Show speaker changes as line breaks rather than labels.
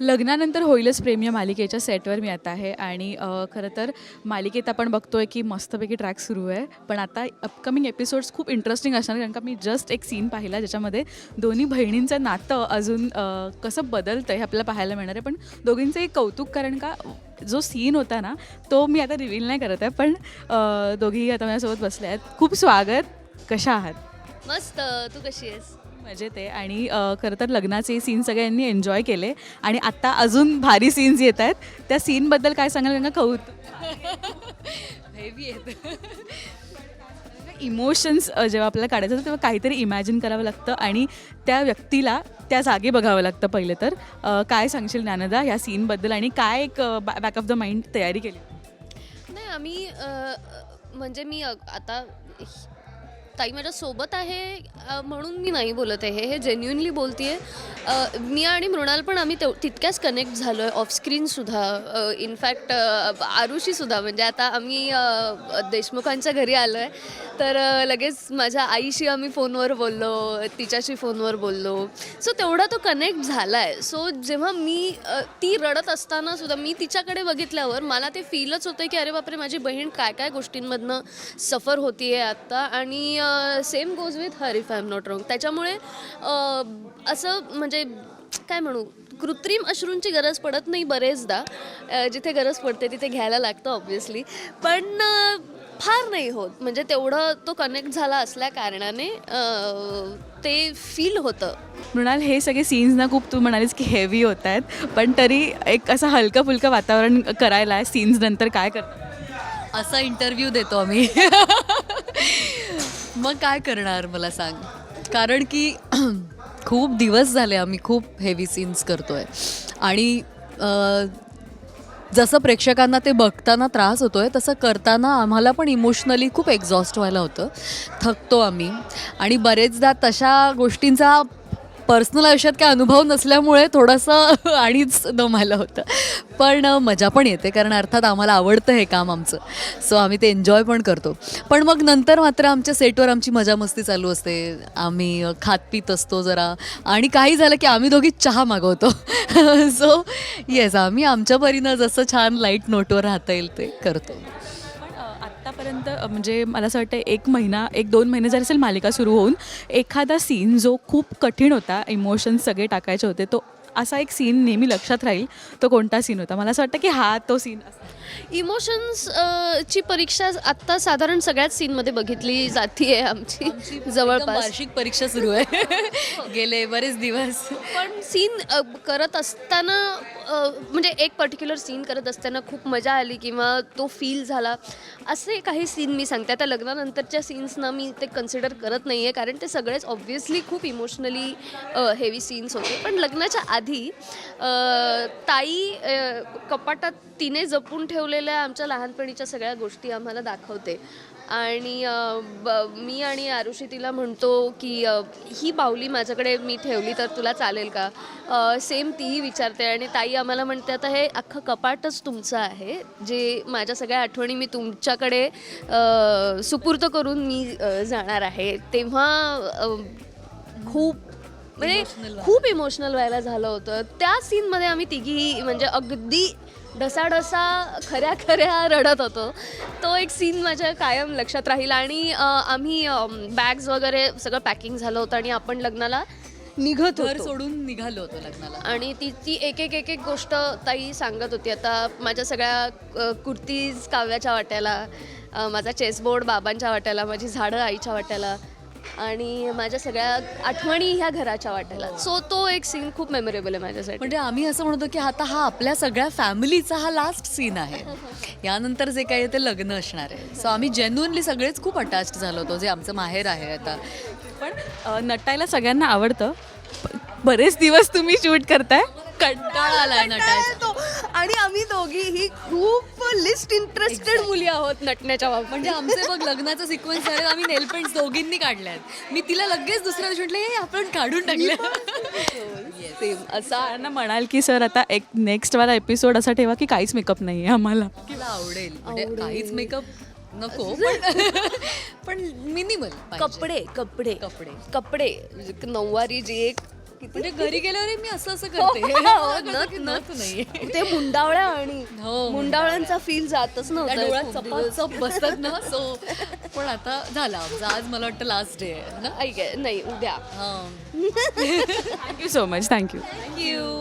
लग्नानंतर होईलच प्रेम या मालिकेच्या सेटवर मी आता आहे. आणि अ, खरं तर मालिकेत आपण बघतोय की मस्तपैकी ट्रॅक सुरू आहे. पण आता अपकमिंग एपिसोड्स खूप इंटरेस्टिंग असणार कारण का मी जस्ट एक सीन पाहिला ज्याच्यामध्ये दोन्ही बहिणींचं नातं अजून अ, कसं बदलतं हे आपल्याला पाहायला मिळणार आहे. पण दोघींचं एक कौतुक कारण का जो सीन होता ना तो मी आता रिव्हील नाही करत आहे. पण अ, दोघीही आता माझ्यासोबत बसले आहेत. खूप स्वागत. कशा आहात?
मस्त. तू कशी आहेस?
मजेत आहे. आणि खरं तर लग्नाचे सीन सगळ्यांनी एन्जॉय केले. आणि आत्ता अजून भारी सीन्स येत आहेत. त्या सीनबद्दल काय सांगाल त्यांना कौत कौतुक.
हेवी आहेत.
इमोशन्स जेव्हा आपल्याला काढायचं असतं तेव्हा काहीतरी इमॅजिन करावं लागतं. आणि त्या व्यक्तीला त्या जागी बघावं लागतं पहिले तर. काय सांगशील ज्ञानदा ह्या सीनबद्दल आणि काय एक बॅक ऑफ द माइंड तयारी केली?
नाही आम्ही म्हणजे मी आता ताई माझ्या सोबत आहे अ, म्हणून मी नाही बोलत आहे. हे जेन्युनली बोलते मी आणि मृणाल पण आम्ही तेव तितक्याच कनेक्ट झालो आहे ऑफस्क्रीनसुद्धा इनफॅक्ट आरुषीसुद्धा म्हणजे आता आम्ही अ, देशमुखांच्या घरी आलो आहे तर अ, लगेच माझ्या आईशी आम्ही फोनवर बोललो तिच्याशी फोनवर बोललो. सो तेवढा तो कनेक्ट झाला आहे सो जेव्हा मी अ, ती रडत असताना सुद्धा मी तिच्याकडे बघितल्यावर मला ते फीलच होतं की अरे बापरे माझी बहीण काय काय गोष्टींमधनं सफर होती आहे आत्ता आणि same goes with her if I am not wrong. त्याच्यामुळे अ, असं म्हणजे काय म्हणू कृत्रिम अश्रूंची गरज पडत नाही बरेचदा. जिथे गरज पडते तिथे घ्यायला लागतं ऑब्व्हियसली पण फार नाही होत. म्हणजे तेवढं तो कनेक्ट झाला असल्या कारणाने ते फील होतं.
मृणाल हे सगळे सीन्स ना खूप तू म्हणालीस की हेवी होत आहेत. पण तरी एक असं हलकं फुलकं वातावरण करायला सीन्स नंतर काय करतात
असा इंटरव्ह्यू देतो आम्ही. मग काय करणार मला सांग? कारण की खूप दिवस झाले आम्ही खूप हेवी सीन्स करतोय. आणि जसं प्रेक्षकांना ते बघताना त्रास होतोय तसं करताना आम्हाला पण इमोशनली खूप एक्झॉस्ट व्हायला होतं. थकतो आम्ही. आणि बरेचदा तशा गोष्टींचा पर्सनल आयुष्यात काय अनुभव नसल्यामुळे थोडंसं आणिच दमायला होतं. पण मजा पण येते कारण अर्थात आम्हाला आवडतं हे काम आमचं. सो आम्ही ते एन्जॉय पण करतो. पण मग नंतर मात्र आमच्या सेटवर आमची मजा मस्ती चालू असते. आम्ही खात पित असतो जरा. आणि काही झालं की आम्ही दोघी चहा मागवतो. सो येस आम्ही आमच्या परीनं जसं छान लाइट नोटवर राहता येईल ते करतो.
आतापर्यंत म्हणजे मला असं वाटतं एक महिना एक दोन महिने जरी असेल मालिका सुरू होऊन एखादा सीन जो खूप कठीण होता इमोशन्स सगळे टाकायचे होते तो असा एक सीन नेहमी लक्षात राहील तो कोणता सीन होता? मला असं वाटतं की हा तो सीन
इमोशन्स ची परीक्षा आत्ता साधारण सगळ्याच सीनमध्ये बघितली जाते आमची
एकदम
जवळपास.
वार्षिक परीक्षा सुरू आहे. गेले बरेच दिवस.
पण सीन अ, करत असताना अ, म्हणजे एक पर्टिक्युलर सीन करत असताना खूप मजा आली किंवा तो फील झाला. असे काही सीन मी सांगते. आता लग्नानंतरच्या सीन्सना मी ते कन्सिडर करत नाही आहे कारण ते सगळेच ऑब्व्हियसली खूप इमोशनली हेवी सीन्स होते. पण लग्नाच्या आधी अ, ताई अ, कपाटात तिने जपून ठेवलेल्या आमच्या लहानपणीच्या सगळ्या गोष्टी आम्हाला दाखवते. आणि ब- मी आणि आरुषी तिला म्हणतो की ही बाहुली माझ्याकडे मी ठेवली तर तुला चालेल का? सेम तीही विचारते आणि ताई आम्हाला म्हणते आता हे अख्खं कपाटच तुमचं आहे जे माझ्या सगळ्या आठवणी मी तुमच्याकडे अ, सुपूर्द करून मी जाणार आहे. तेव्हा खूप म्हणजे खूप इमोशनल व्हायला झालं होतं. त्या सीनमध्ये आम्ही तिघी म्हणजे अगदी ढसाढसा खऱ्या खऱ्या रडत होतो. तो एक सीन माझ्या कायम लक्षात राहील आणि आम्ही बॅग्स वगैरे सगळं पॅकिंग झालं होतं आणि आपण लग्नाला निघत
घर
होतो.
सोडून निघालो होतो लग्नाला.
आणि ती ती एक एक एक एक गोष्ट ताई सांगत होती. आता माझ्या सगळ्या कुर्तीज काव्याच्या वाट्याला माझा चेसबोर्ड बाबांच्या वाट्याला माझी झाडं आईच्या वाट्याला आणि माझ्या सगळ्या आठवणी ह्या घराच्या वाट्याला सो तो एक सीन खूप मेमोरेबल आहे माझ्यासाठी.
म्हणजे आम्ही असं म्हणतो की आता हा आपल्या सगळ्या फॅमिलीचा हा लास्ट सीन आहे. यानंतर जे काही आहे ते लग्न असणार आहे. सो आम्ही जेन्युनली सगळेच खूप अटॅच्ड झालो होतो जे आमचं माहेर आहे आता.
पण नटायला सगळ्यांना आवडतं. बरेच दिवस तुम्ही शूट करताय.
कंटाळा आलाय नटायचा.
तो आणि आम्ही दोघीही खूप लिस्ट इंटरेस्टेड मुली आहोत नटण्याच्या बाबतीत.
म्हणजे आमचे बघ लग्नाचं सिक्वेन्स आहे आम्ही नेल पेंट्स दोघींनी काढल्यात मी तिला लगेच दुसऱ्या दिवशी म्हटलं "ए, आपण काढून टाकले
सेम असा
त्यांना म्हणाल की सर आता एक नेक्स्टवाला एपिसोड असा ठेवा की काहीच मेकअप नाही आहे आम्हाला.
तिला आवडेल. म्हणजे काहीच मेकअप नको पण पण मिनिमल
कपडे कपडे.
कपडे.
कपडे. नऊवारी जी एक
म्हणजे घरी गेल्यावर मी असं असं करते.
हो,
माझं की नथ. नाहीये.
ते मुंडावळ्या आणि
हो,
मुंडावळ्यांचा फील जातच नव्हता.
बसतात ना सो पण आता झाला आमचा. आज मला वाटतं लास्ट डे आहे ना?
ऐक, नाही उद्या.
हा.
Thank you so much thank you
thank you